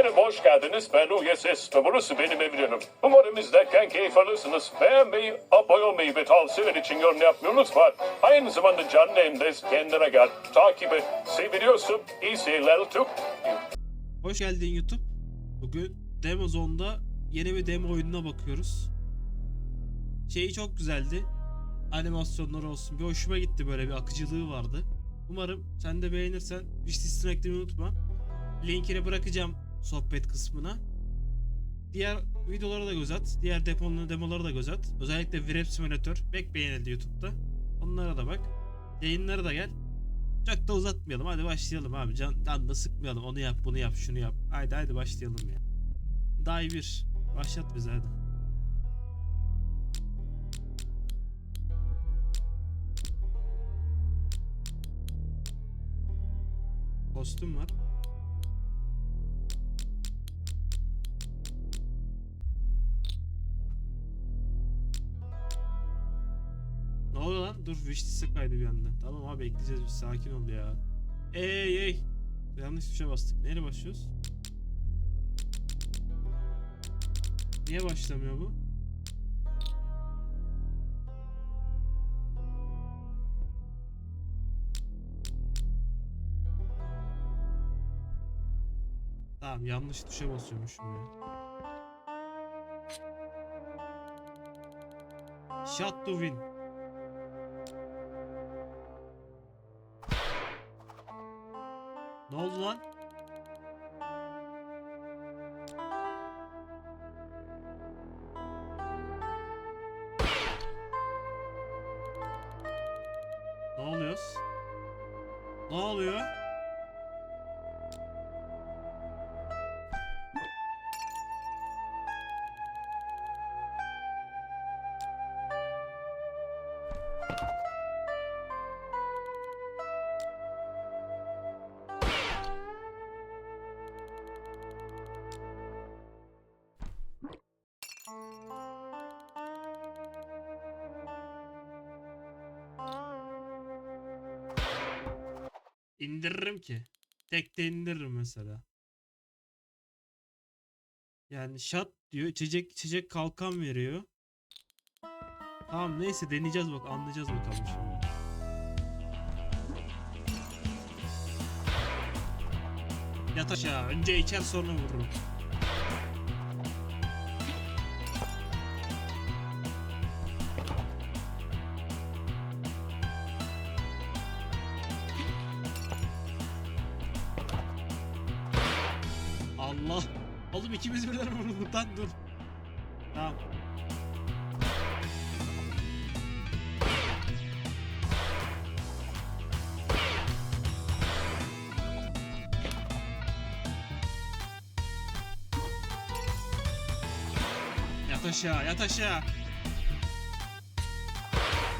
Efendim hoş geldiniz. Ben USS ve burası benim evlerim. Umarım izlerken keyif alırsınız. Beğenmeyi, abone olmayı ve tavsiyeler için yorum yapmayı unutmayın. Aynı zamanda canlı yayındayız. Kendine gel. Takip et. Seviyorsun. İyi seyirler. Çok Hoş geldin YouTube. Bugün Demo Zone'da yeni bir demo oyununa bakıyoruz. Şeyi çok güzeldi. Animasyonları olsun. Bir hoşuma gitti böyle bir akıcılığı vardı. Umarım sen de beğenirsen wishlist'ine eklemeyi unutma. Linkini bırakacağım sohbet kısmına. Diğer videolara da göz at. Diğer deponlu demolara da göz at. Özellikle Wrap Simulator pek beğenildi YouTube'da. Onlara da bak. Yayınlara da gel. Çok da uzatmayalım. Hadi başlayalım abi. Can, can da sıkmayalım. Onu yap, bunu yap, şunu yap. Haydi haydi başlayalım ya. Day 1. Başlat bize hadi. Kostüm var. Lan? Dur wishlist'e kaydı bir anda. Tamam abi ekleyeceğiz biz sakin ol ya. Ey ey. Yanlış tuşa bastık. Neyle başlıyoruz? Niye başlamıyor bu? Tamam yanlış tuşa basıyormuşum ya. Shot to win. Ne İndiririm ki. Tek de indiririm mesela. Yani shot diyor. içecek içecek kalkan veriyor. Tamam neyse deneyeceğiz bak anlayacağız bakalım şimdi. Yat aşağı. Önce içer sonra vururum. İkimiz birden vurduk lan dur. Tamam. Yat aşağı, yat aşağı.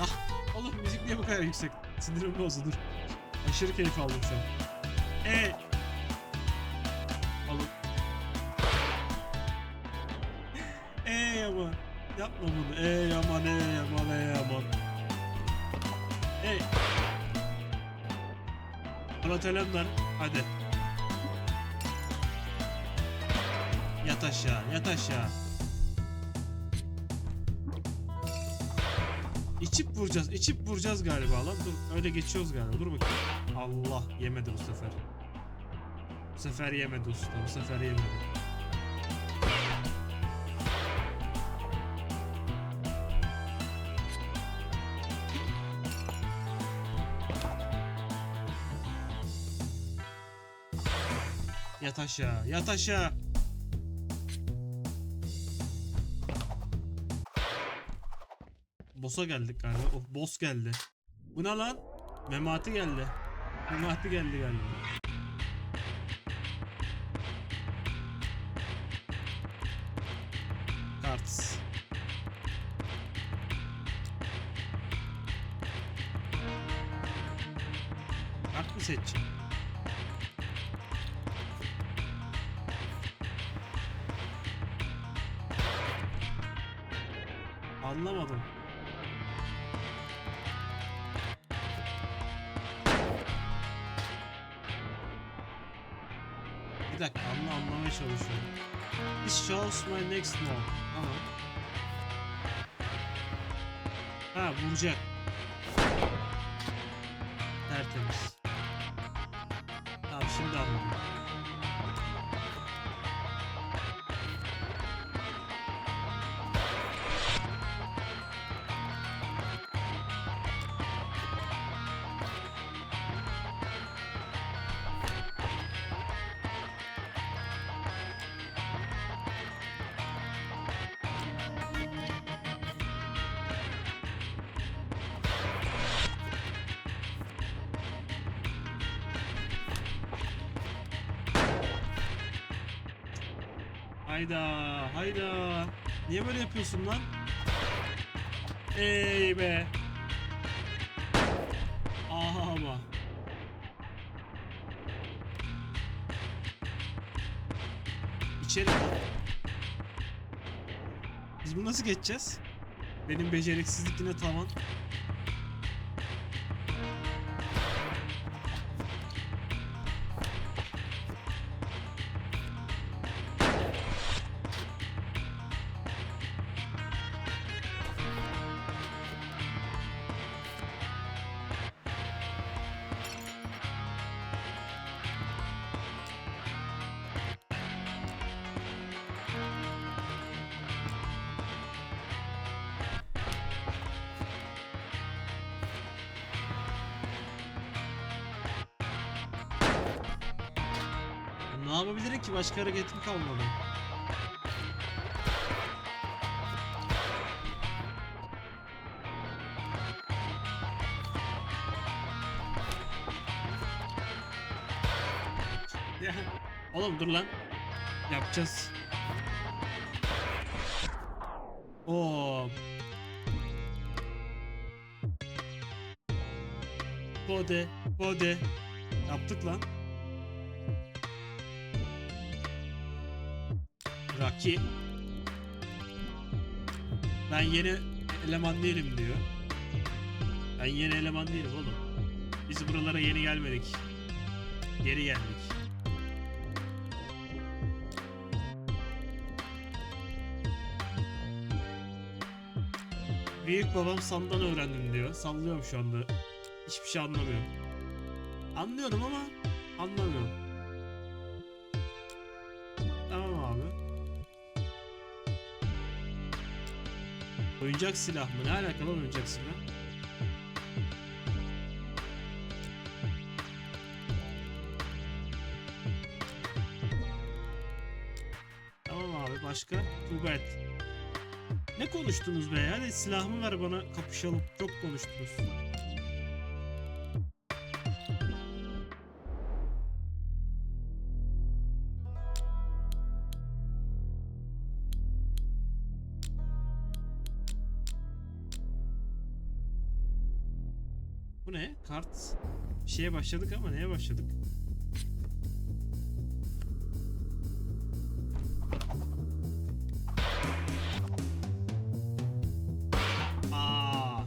Ah, oğlum müzik niye bu kadar yüksek? Sinirim bozdu dur. Aşırı keyif aldım an. Eee. Telemden. Hadi. Yat aşağı. Yat aşağı. İçip vuracağız. içip vuracağız galiba lan. Dur. Öyle geçiyoruz galiba. Dur bakayım. Allah yemedi bu sefer. Bu sefer yemedi usta. Bu sefer yemedi. Yat aşağı. Yat aşağı. Boss'a geldik galiba. Oh, boss geldi. Bu ne lan? Memati geldi. Memati geldi galiba. Karts. Kart mı seçeceğim? Anlamadım. Bir dakika anla anlamaya çalışıyorum. This shows my next move. Tamam. Ha vuracak. Hayda, hayda. Niye böyle yapıyorsun lan? Ey be. Aha ama. İçeri. Biz bunu nasıl geçeceğiz? Benim beceriksizlik yine tavan. Ne yapabilirim ki? Başka hareketim kalmadı. Ya, oğlum dur lan. Yapacağız. Oo. Bode, bode. Yaptık lan. Rocky. Ben yeni eleman değilim diyor. Ben yeni eleman değilim oğlum. Biz buralara yeni gelmedik. Geri geldik. Büyük babam sandan öğrendim diyor. Sallıyorum şu anda. Hiçbir şey anlamıyorum. Anlıyorum ama anlamıyorum. Oyuncak silah mı? Ne alakalı oyuncak silah? Tamam abi başka? Bad. Ne konuştunuz be? Hadi silahımı ver bana kapışalım. Çok konuştunuz. Bu ne? Kart. Bir şeye başladık ama neye başladık? Aa.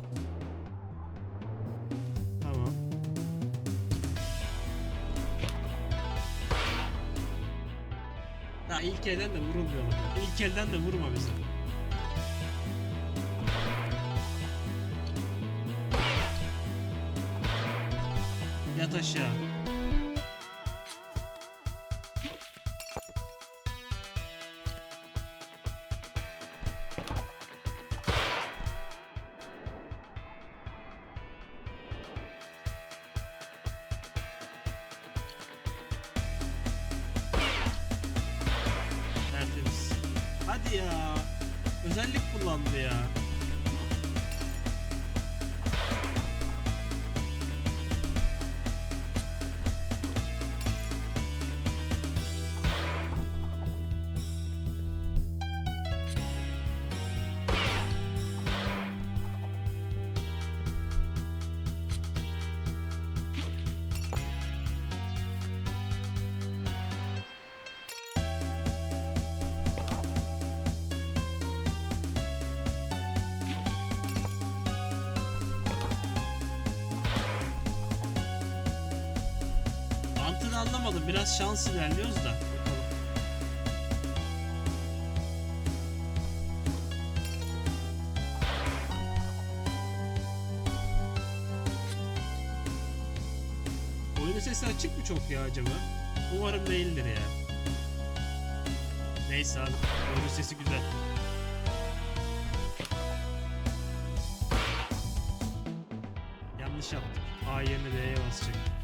Tamam. Ya ilk elden de vurulmuyor. İlk elden de vurma bizi. Yat aşağı. Hadi ya. Özellik kullandı ya. olmadı. Biraz şans ilerliyoruz da. Oyunun sesi açık mı çok ya acaba? Umarım değildir ya. Neyse abi. Oyunun sesi güzel. Yanlış yaptık. A yerine D'ye basacaktık.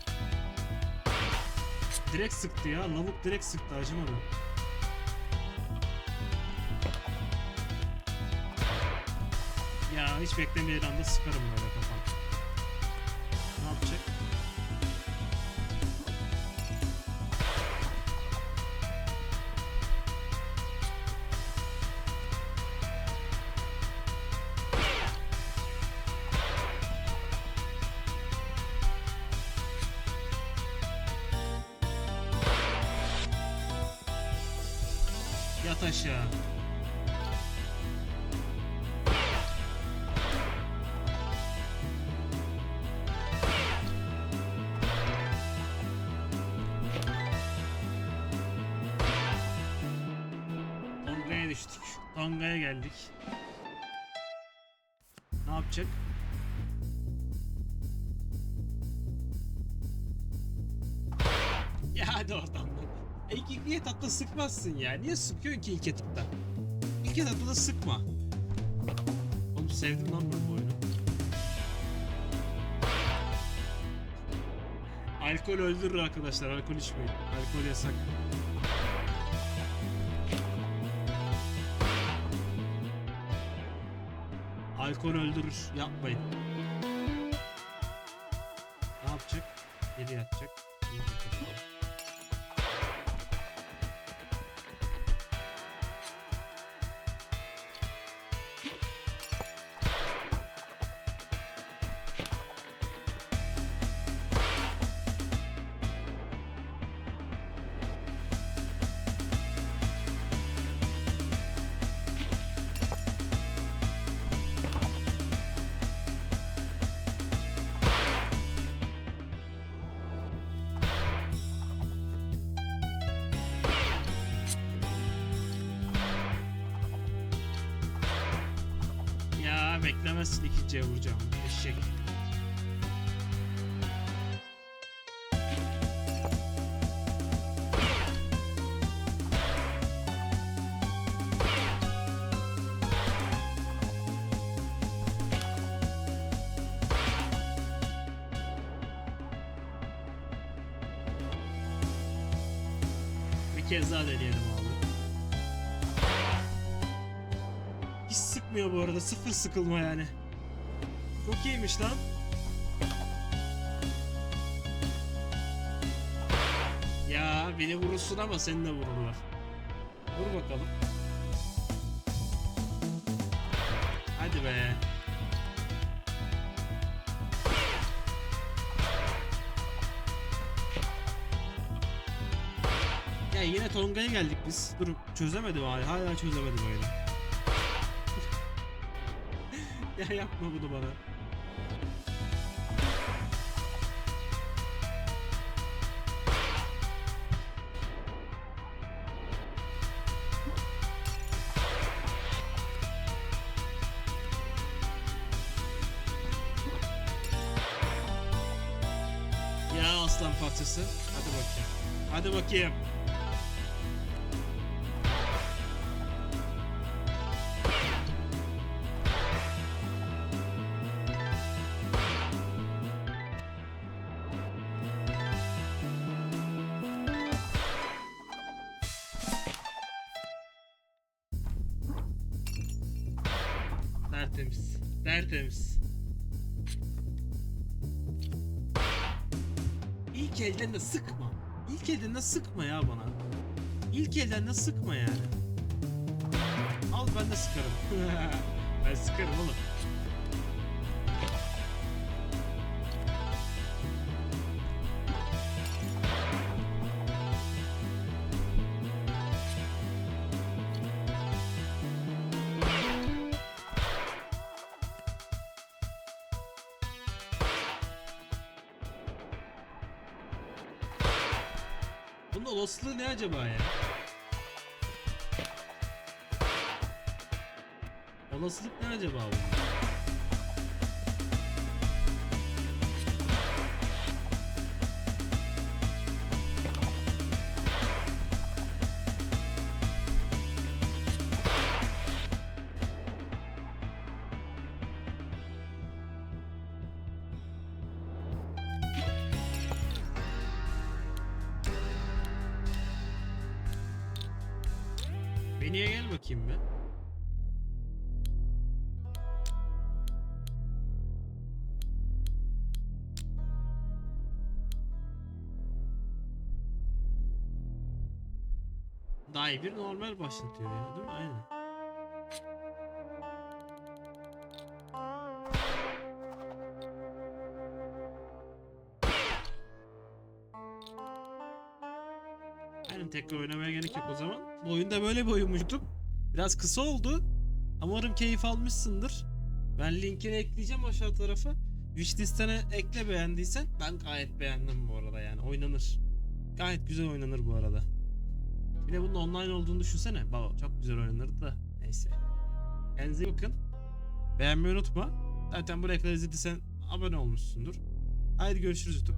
Direkt sıktı ya. Lavuk direkt sıktı acımadı. Ya hiç beklemediğin anda sıkarım böyle Yat aşağı. Tonga'ya düştük. Tonga'ya geldik. Ne yapacak? Ya hadi oradan E, ilk, ilk etapta sıkmazsın ya. Niye sıkıyorsun ki ilk etapta? İlk etapta da sıkma. Oğlum sevdim lan ben bu oyunu. Alkol öldürür arkadaşlar. Alkol içmeyin. Alkol yasak. Alkol öldürür. Yapmayın. Ne yapacak? Geri yatacak. İyi. Beklemezsin ikinciye vuracağım. Eşek. Bir kez daha deneyelim abi. Sıkmıyor bu arada. Sıfır sıkılma yani. Çok iyiymiş lan. Ya beni vurursun ama seni de vururlar. Vur bakalım. Hadi be. Ya yine Tonga'ya geldik biz. Dur çözemedim hala. Hala çözemedim oyunu. Ya yapma bunu bana. Ya aslan parçası. Hadi bakayım. Hadi bakayım. De sıkma. İlk elden de sıkma ya bana. İlk elden de sıkma yani. Al ben de sıkarım. ben sıkarım oğlum. Acaba ya? Olasılık ne acaba bunun? Menüye gel bakayım be. Daha iyi bir normal başlatıyor ya değil mi? Aynen. Tekrar oynamaya gerek yok o zaman. Bu oyunda böyle bir oyunmuş YouTube. Biraz kısa oldu. Ama umarım keyif almışsındır. Ben linkini ekleyeceğim aşağı tarafa. Wishlist'ine ekle beğendiysen. Ben gayet beğendim bu arada yani. Oynanır. Gayet güzel oynanır bu arada. Bir de bunun online olduğunu düşünsene. Baba çok güzel oynanırdı da. Neyse. Kendinize iyi bakın. Beğenmeyi unutma. Zaten buraya kadar izlediysen abone olmuşsundur. Haydi görüşürüz YouTube.